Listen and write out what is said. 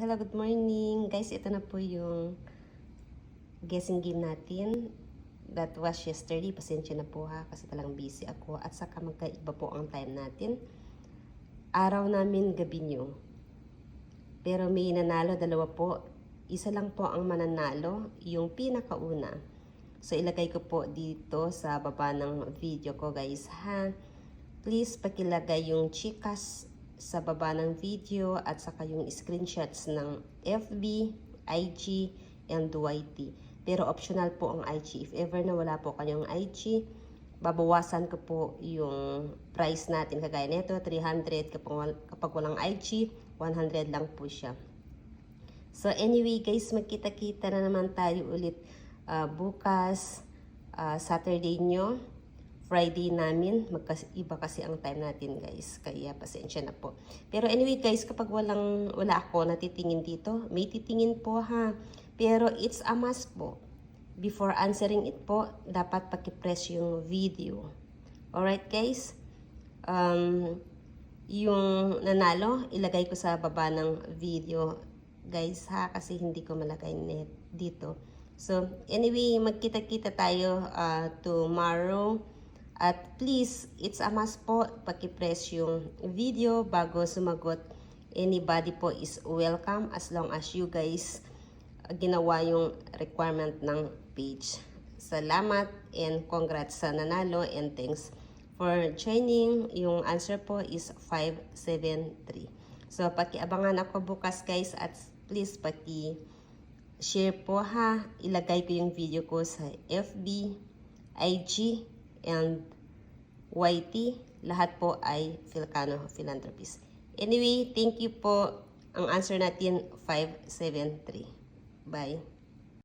Hello, good morning. Guys, ito na po yung guessing game natin. That was yesterday. Pasensya na po ha kasi talang busy ako. At saka magkaiba po ang time natin. Araw namin, gabi nyo. Pero may nanalo, dalawa po. Isa lang po ang mananalo, yung pinakauna. So, ilagay ko po dito sa baba ng video ko, guys, ha? Please, pakilagay yung chikas sa baba ng video at saka yung screenshots ng FB, IG, and YT. Pero optional po ang IG. If ever na wala po kanyang IG, babawasan ko po yung price natin. Kagaya nito, 300. Kapag, kapag walang IG, 100 lang po siya. So anyway guys, magkita-kita na naman tayo ulit ah, bukas, ah, Saturday nyo, Friday namin. Magkaiba kasi ang time natin guys, kaya pasensya na po. Pero anyway guys, kapag walang, wala ako natitingin dito, may titingin po ha. Pero it's a must po. Before answering it po, dapat pakipress yung video. Alright guys? Um, yung nanalo, ilagay ko sa baba ng video guys ha kasi hindi ko malagay net dito. So anyway, magkita-kita tayo ah, tomorrow. At please, it's a must po, pakipress yung video bago sumagot. Anybody po is welcome as long as you guys ginawa yung requirement ng page. Salamat and congrats sa nanalo and thanks for joining. Yung answer po is 573. So, pakiabangan ako bukas guys at please paki share po ha. Ilagay ko yung video ko sa FB, IG, and YT. Lahat po ay Filcano Philanthropist. Anyway, thank you po. Ang answer natin 573. Bye.